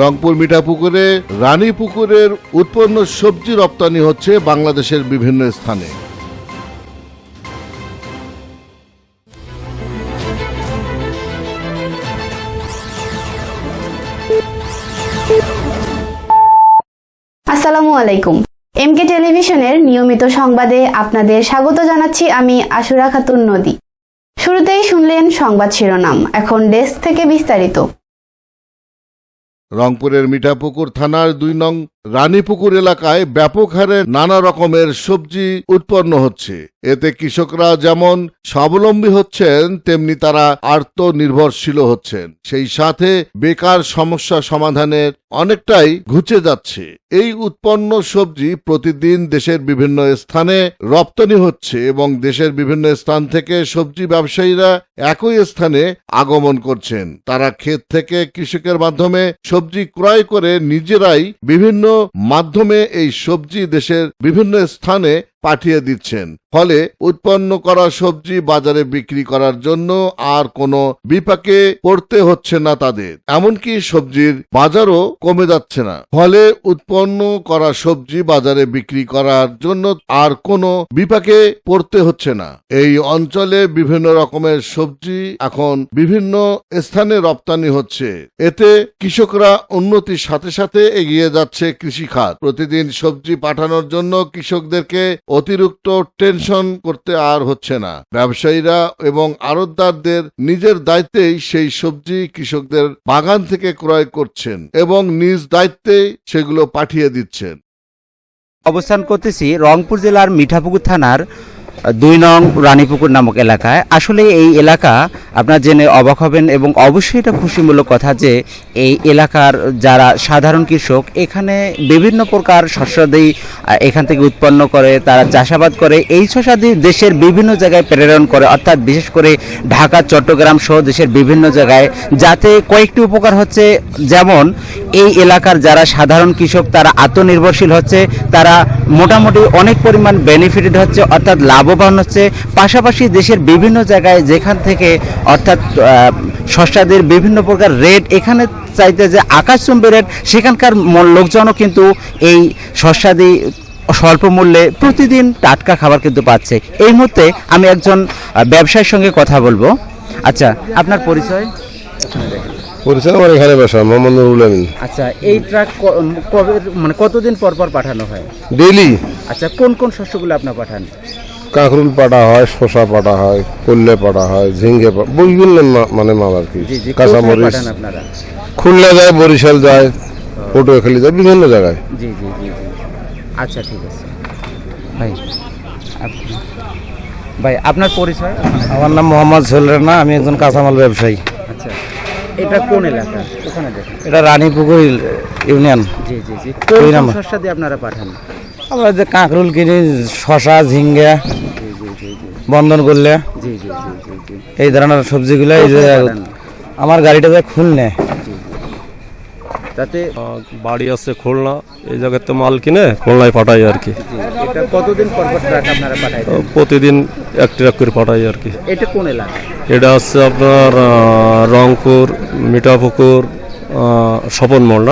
রংপুর মিঠাপুকুরে রানী পুকুরের উৎপন্ন সবজি রপ্তানি হচ্ছে বাংলাদেশের বিভিন্ন স্থানে। আসসালামু আলাইকুম। এমকে টেলিভিশনের নিয়মিত সংবাদে আপনাদের স্বাগত জানাচ্ছি আমি আশুরা খাতুন নদী। শুরুতেই শুনলেন সংবাদ শিরোনাম, এখন ডেস্ক থেকে বিস্তারিত। রংপুরের মিঠাপুকুর থানার দুই নং রানীপুকুর এলাকায় ব্যাপক হারে নানা রকমের সবজি উৎপন্ন হচ্ছে। এতে কৃষকরা যেমন স্বাবলম্বী হচ্ছেন, তেমনি তারা আত্মনির্ভরশীল হচ্ছেন। সেই সাথে বেকার সমস্যা সমাধানের অনেকটাই ঘুচে যাচ্ছে। এই উৎপন্ন সবজি প্রতিদিন দেশের বিভিন্ন স্থানে রপ্তানি হচ্ছে এবং দেশের বিভিন্ন স্থান থেকে সবজি ব্যবসায়ীরা একই স্থানে আগমন করছেন। তারা ক্ষেত থেকে কৃষকের মাধ্যমে সবজি ক্রয় করে নিজেরাই বিভিন্ন মাধ্যমে এই সবজি দেশের বিভিন্ন স্থানে পাঠিয়ে দিচ্ছেন। ফলে উৎপন্ন করা সবজি বাজারে বিক্রি করার জন্য আর কোনো বিপাকে পড়তে হচ্ছে না তাদের। এমনকি সবজির বাজারও কমে যাচ্ছে না। ফলে উৎপন্ন করা সবজি বাজারে বিক্রি করার জন্য আর কোনো বিপাকে পড়তে হচ্ছে না। এই অঞ্চলে বিভিন্ন রকমের সবজি এখন বিভিন্ন স্থানে রপ্তানি হচ্ছে। এতে কৃষকরা উন্নতির সাথে সাথে এগিয়ে যাচ্ছে কৃষি খাত প্রতিদিন সবজি পাঠানোর জন্য কৃষকদেরকে অতিরিক্ত টেনশন করতে আর হচ্ছে না। ব্যবসায়ীরা এবং আড়তদারদের নিজের দায়িত্বেই সেই সবজি কৃষকদের বাগান থেকে ক্রয় করছেন এবং নিজ দায়িত্বে সেগুলো পাঠিয়ে দিচ্ছেন। অবস্থান করতেছি রংপুর জেলার মিঠাপুকুর থানার দুই নং রানীপুকুর নামক এলাকায়। আসলে এই এলাকা আপনার জেনে অবাক হবেন এবং অবশ্যই এটা খুশিমূলক কথা যে এই এলাকার যারা সাধারণ কৃষক, এখানে বিভিন্ন প্রকার শস্যাদি এখান থেকে উৎপন্ন করে, তারা চাষাবাদ করে। এই শস্যাদি দেশের বিভিন্ন জায়গায় প্রেরণ করে, অর্থাৎ বিশেষ করে ঢাকা, চট্টগ্রাম সহ দেশের বিভিন্ন জায়গায়, যাতে কয়েকটি উপকার হচ্ছে। যেমন, এই এলাকার যারা সাধারণ কৃষক, তারা আত্মনির্ভরশীল হচ্ছে, তারা মোটামুটি অনেক পরিমাণ বেনিফিটেড হচ্ছে, অর্থাৎ লাভবান হচ্ছে। পাশাপাশি দেশের বিভিন্ন জায়গায় যেখান থেকে অর্থাৎ শস্যাদের বিভিন্ন প্রকার রেট এখানে চাইতে যে আকাশচুম্বী রেট সেখানকার লোকজনও কিন্তু এই শস্যাদি স্বল্প মূল্যে প্রতিদিন টাটকা খাবার কিন্তু পাচ্ছে। এই মুহূর্তে আমি একজন ব্যবসায়ীর সঙ্গে কথা বলব। আচ্ছা আপনার পরিচয়? পরিচয় আমার এখানে বাসা মোহাম্মদ নুরুল আমিন। আচ্ছা এই ট্রাক কবে মানে কতদিন পর পর পাঠানো হয়? ডেইলি। আচ্ছা কোন কোন শস্যগুলো আপনার পাঠান? কাঁকরুল পাটা হয় শশা পাটা হয় কল্লে পাটা হয় ঝিঙ্গে পা- বিভিন্ন মানে মাল আর কি। কাঁচামরিচ। খুলনা যায় বরিশাল যায় পটুয়াখালী যায় বিভিন্ন জায়গায়। জি জি জি জি। আচ্ছা ঠিক আছে। ভাই ভাই আপনার পরিচয়? আমার নাম মোহাম্মদ সোহেল রানা আমি একজন কাঁচামাল ব্যবসায়ী। আচ্ছা এটা কোন এলাকা? ওখানে দেখুন। এটা রানীপুকুর ইউনিয়ন। জি জি জি। কোন কোন শস্য দিয়ে আপনারা পাঠান? আমরা যে কাঁকরুল কিনি শশা ঝিঙ্গা বন্ধন করলে জি জি জি জি জি। এই ধরনের সবজিগুলো এই যে আমার গাড়িটা যায় খুলনে। তাতে বাড়ি আছে খুলনা এই জায়গাতে মাল কিনে খুলনায় পাঠাই আর কি। কতদিন পর পর ট্রাক আপনারা পাঠাই প্রতিদিন এক ট্রাক করে পাঠাই আর কি। এটা কোন এলাকা? এটা হচ্ছে আপনার রংপুর মিঠাপুকুর স্বপন মোড়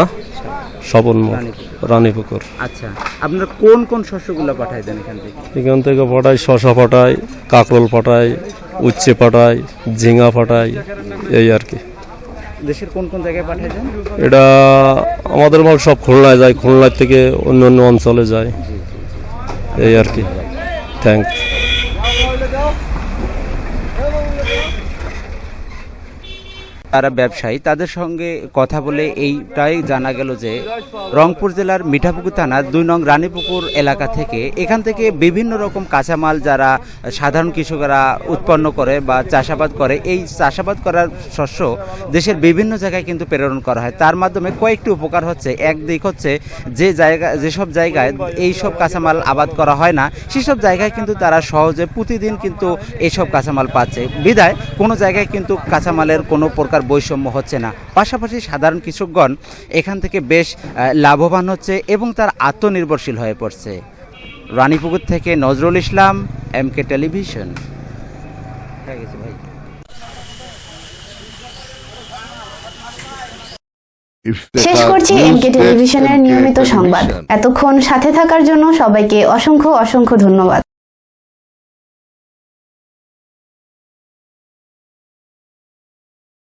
রানীপুকুর। আচ্ছা আপনারা কোন কোন শস্যগুলো পাঠাই দেন এখান থেকে? এখান থেকে পাঠাই শশা পাঠাই কাকরোল পাঠাই উচ্ছে পাঠাই ঝিঙা পাঠাই এই আর কি। দেশের কোন কোন জায়গায় পাঠাই দেন? এটা আমাদের মাল সব খুলনায় যায় খুলনার থেকে অন্য অন্য অঞ্চলে যায়। এই আর কি। থ্যাংক তারা ব্যবসায়ী, তাদের সঙ্গে কথা বলে এইটাই জানা গেল যে রংপুর জেলার মিঠাপুকুর থানার দুই নং রানীপুকুর এলাকা থেকে এখান থেকে বিভিন্ন রকম কাঁচামাল যারা সাধারণ কৃষকেরা উৎপন্ন করে বা চাষাবাদ করে, এই চাষাবাদ করার শস্য দেশের বিভিন্ন জায়গায় কিন্তু প্রেরণ করা হয়। তার মাধ্যমে কয়েকটি উপকার হচ্ছে। এক দিক হচ্ছে যে জায়গা, যেসব জায়গায় এই সব কাঁচামাল আবাদ করা হয় না, সেসব জায়গায় কিন্তু তারা সহজে প্রতিদিন কিন্তু এইসব কাঁচামাল পাচ্ছে। বিধায় কোনো জায়গায় কিন্তু কাঁচামালের কোনো প্রকার বৈষম্য হচ্ছে না। পাশাপাশি সাধারণ কৃষকগণ এখান থেকে বেশ লাভবান হচ্ছে এবং তার আত্মনির্ভরশীল হয়ে পড়ছে। রানীপুকুর থেকে Nazrul Islam M K television শেষ করছি এমকে টেলিভিশনের নিয়মিত সংবাদ। এতক্ষণ সাথে থাকার জন্য সবাইকে অসংখ্য অসংখ্য ধন্যবাদ।